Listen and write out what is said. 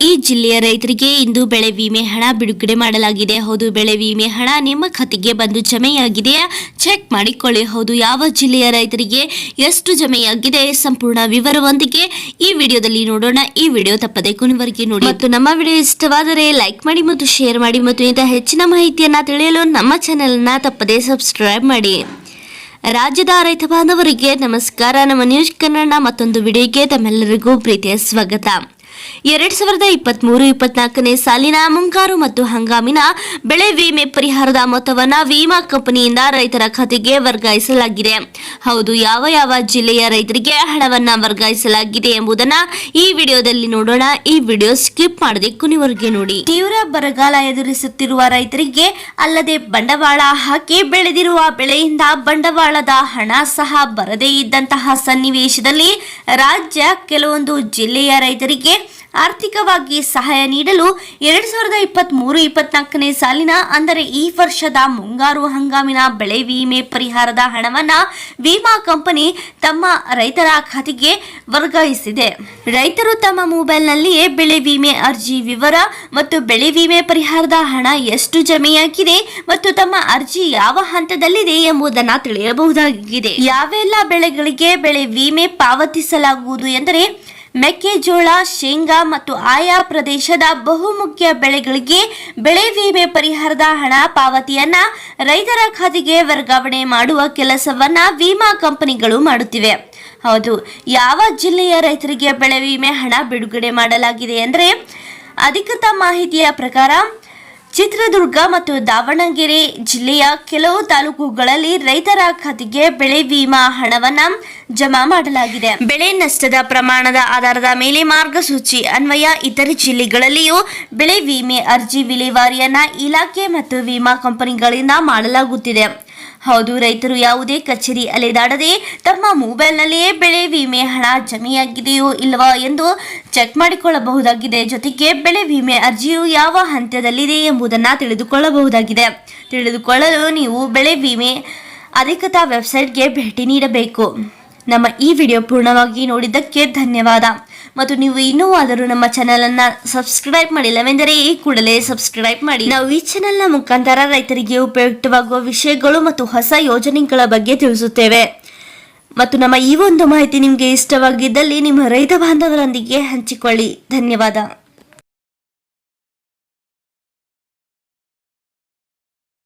ಈ ಜಿಲ್ಲೆಯ ರೈತರಿಗೆ ಇಂದು ಬೆಳೆ ವಿಮೆ ಹಣ ಬಿಡುಗಡೆ ಮಾಡಲಾಗಿದೆ. ಹೌದು, ಬೆಳೆ ವಿಮೆ ಹಣ ನಿಮ್ಮ ಖಾತೆಗೆ ಬಂದು ಜಮೆಯಾಗಿದೆಯಾ ಚೆಕ್ ಮಾಡಿಕೊಳ್ಳಿ. ಹೌದು, ಯಾವ ಜಿಲ್ಲೆಯ ರೈತರಿಗೆ ಎಷ್ಟು ಜಮೆಯಾಗಿದೆ ಸಂಪೂರ್ಣ ವಿವರವೊಂದಿಗೆ ಈ ವಿಡಿಯೋದಲ್ಲಿ ನೋಡೋಣ. ಈ ವಿಡಿಯೋ ತಪ್ಪದೆ ಕೊನೆವರೆಗೆ ನೋಡಿ. ಮತ್ತು ನಮ್ಮ ವಿಡಿಯೋ ಇಷ್ಟವಾದರೆ ಲೈಕ್ ಮಾಡಿ ಮತ್ತು ಶೇರ್ ಮಾಡಿ ಮತ್ತು ಇಂತಹ ಹೆಚ್ಚಿನ ಮಾಹಿತಿಯನ್ನು ತಿಳಿಯಲು ನಮ್ಮ ಚಾನೆಲ್ನ ತಪ್ಪದೆ ಸಬ್ಸ್ಕ್ರೈಬ್ ಮಾಡಿ. ರಾಜ್ಯದ ರೈತ ಬಾಂಧವರಿಗೆ ನಮಸ್ಕಾರ. ನಮ್ಮ ನ್ಯೂಸ್ ಕನ್ನಡ ಮತ್ತೊಂದು ವಿಡಿಯೋಗೆ ತಮ್ಮೆಲ್ಲರಿಗೂ ಪ್ರೀತಿಯ ಸ್ವಾಗತ. ಎರಡ್ ಸಾವಿರದ ಇಪ್ಪತ್ತ್ ಮೂರು ಇಪ್ಪತ್ನಾಲ್ಕನೇ ಸಾಲಿನ ಮುಂಗಾರು ಮತ್ತು ಹಂಗಾಮಿನ ಬೆಳೆ ವಿಮೆ ಪರಿಹಾರದ ಮೊತ್ತವನ್ನು ವಿಮಾ ಕಂಪನಿಯಿಂದ ರೈತರ ಖಾತೆಗೆ ವರ್ಗಾಯಿಸಲಾಗಿದೆ. ಹೌದು, ಯಾವ ಯಾವ ಜಿಲ್ಲೆಯ ರೈತರಿಗೆ ಹಣವನ್ನು ವರ್ಗಾಯಿಸಲಾಗಿದೆ ಎಂಬುದನ್ನ ಈ ವಿಡಿಯೋದಲ್ಲಿ ನೋಡೋಣ. ಈ ವಿಡಿಯೋ ಸ್ಕಿಪ್ ಮಾಡದೆ ಕೊನೆವರೆಗೆ ನೋಡಿ. ತೀವ್ರ ಬರಗಾಲ ಎದುರಿಸುತ್ತಿರುವ ರೈತರಿಗೆ ಅಲ್ಲದೆ ಬಂಡವಾಳ ಹಾಕಿ ಬೆಳೆದಿರುವ ಬೆಳೆಯಿಂದ ಬಂಡವಾಳದ ಹಣ ಸಹ ಬರದೇ ಇದ್ದಂತಹ ಸನ್ನಿವೇಶದಲ್ಲಿ ರಾಜ್ಯ ಕೆಲವೊಂದು ಜಿಲ್ಲೆಯ ರೈತರಿಗೆ ಆರ್ಥಿಕವಾಗಿ ಸಹಾಯ ನೀಡಲು ಎರಡ್ ಸಾವಿರದ ಇಪ್ಪತ್ತ್ ಮೂರು ಇಪ್ಪತ್ನಾಲ್ಕನೇ ಸಾಲಿನ, ಅಂದರೆ ಈ ವರ್ಷದ ಮುಂಗಾರು ಹಂಗಾಮಿನ ಬೆಳೆ ವಿಮೆ ಪರಿಹಾರದ ಹಣವನ್ನ ವಿಮಾ ಕಂಪನಿ ತಮ್ಮ ರೈತರ ಖಾತೆಗೆ ವರ್ಗಾಯಿಸಿದೆ. ರೈತರು ತಮ್ಮ ಮೊಬೈಲ್ನಲ್ಲಿಯೇ ಬೆಳೆ ವಿಮೆ ಅರ್ಜಿ ವಿವರ ಮತ್ತು ಬೆಳೆ ವಿಮೆ ಪರಿಹಾರದ ಹಣ ಎಷ್ಟು ಜಮೆಯಾಗಿದೆ ಮತ್ತು ತಮ್ಮ ಅರ್ಜಿ ಯಾವ ಹಂತದಲ್ಲಿದೆ ಎಂಬುದನ್ನು ತಿಳಿಯಬಹುದಾಗಿದೆ. ಯಾವೆಲ್ಲ ಬೆಳೆಗಳಿಗೆ ಬೆಳೆ ವಿಮೆ ಪಾವತಿಸಲಾಗುವುದು ಎಂದರೆ ಮೆಕ್ಕೆಜೋಳ, ಶೇಂಗಾ ಮತ್ತು ಆಯಾ ಪ್ರದೇಶದ ಬಹುಮುಖ್ಯ ಬೆಳೆಗಳಿಗೆ ಬೆಳೆ ವಿಮೆ ಪರಿಹಾರದ ಹಣ ಪಾವತಿಯನ್ನ ರೈತರ ಖಾತೆಗೆ ವರ್ಗಾವಣೆ ಮಾಡುವ ಕೆಲಸವನ್ನ ವಿಮಾ ಕಂಪನಿಗಳು ಮಾಡುತ್ತಿವೆ. ಹೌದು, ಯಾವ ಜಿಲ್ಲೆಯ ರೈತರಿಗೆ ಬೆಳೆ ವಿಮೆ ಹಣ ಬಿಡುಗಡೆ ಮಾಡಲಾಗಿದೆ ಅಂದರೆ ಅಧಿಕೃತ ಮಾಹಿತಿಯ ಪ್ರಕಾರ ಚಿತ್ರದುರ್ಗ ಮತ್ತು ದಾವಣಗೆರೆ ಜಿಲ್ಲೆಯ ಕೆಲವು ತಾಲೂಕುಗಳಲ್ಲಿ ರೈತರ ಖಾತೆಗೆ ಬೆಳೆ ವಿಮಾ ಹಣವನ್ನು ಜಮಾ ಮಾಡಲಾಗಿದೆ. ಬೆಳೆ ನಷ್ಟದ ಪ್ರಮಾಣದ ಆಧಾರದ ಮೇಲೆ ಮಾರ್ಗಸೂಚಿ ಅನ್ವಯ ಇತರೆ ಜಿಲ್ಲೆಗಳಲ್ಲಿಯೂ ಬೆಳೆ ವಿಮೆ ಅರ್ಜಿ ವಿಲೇವಾರಿಯನ್ನ ಇಲಾಖೆ ಮತ್ತು ವಿಮಾ ಕಂಪನಿಗಳಿಂದ ಮಾಡಲಾಗುತ್ತಿದೆ. ಹೌದು, ರೈತರು ಯಾವುದೇ ಕಚೇರಿ ಅಲೆದಾಡದೆ ತಮ್ಮ ಮೊಬೈಲ್ನಲ್ಲಿಯೇ ಬೆಳೆ ವಿಮೆ ಹಣ ಜಮೆಯಾಗಿದೆಯೋ ಇಲ್ಲವಾ ಎಂದು ಚೆಕ್ ಮಾಡಿಕೊಳ್ಳಬಹುದಾಗಿದೆ. ಜೊತೆಗೆ ಬೆಳೆ ವಿಮೆ ಅರ್ಜಿಯು ಯಾವ ಹಂತದಲ್ಲಿದೆ ಎಂಬುದನ್ನು ತಿಳಿದುಕೊಳ್ಳಬಹುದಾಗಿದೆ. ತಿಳಿದುಕೊಳ್ಳಲು ನೀವು ಬೆಳೆ ವಿಮೆ ಅಧಿಕೃತ ವೆಬ್ಸೈಟ್ಗೆ ಭೇಟಿ ನೀಡಬೇಕು. ನಮ್ಮ ಈ ವಿಡಿಯೋ ಪೂರ್ಣವಾಗಿ ನೋಡಿದ್ದಕ್ಕೆ ಧನ್ಯವಾದ. ಮತ್ತು ನೀವು ಇನ್ನೂ ಆದರೂ ನಮ್ಮ ಚಾನೆಲ್ ಅನ್ನ ಸಬ್ಸ್ಕ್ರೈಬ್ ಮಾಡಿಲ್ಲವೆಂದರೆ ಈ ಕೂಡಲೇ ಸಬ್ಸ್ಕ್ರೈಬ್ ಮಾಡಿ. ನಾವು ಈ ಚಾನೆಲ್ನ ಮುಖಾಂತರ ರೈತರಿಗೆ ಉಪಯುಕ್ತವಾಗುವ ವಿಷಯಗಳು ಮತ್ತು ಹೊಸ ಯೋಜನೆಗಳ ಬಗ್ಗೆ ತಿಳಿಸುತ್ತೇವೆ. ಮತ್ತು ನಮ್ಮ ಈ ಒಂದು ಮಾಹಿತಿ ನಿಮಗೆ ಇಷ್ಟವಾಗಿದ್ದಲ್ಲಿ ನಿಮ್ಮ ರೈತ ಬಾಂಧವರೊಂದಿಗೆ ಹಂಚಿಕೊಳ್ಳಿ. ಧನ್ಯವಾದ.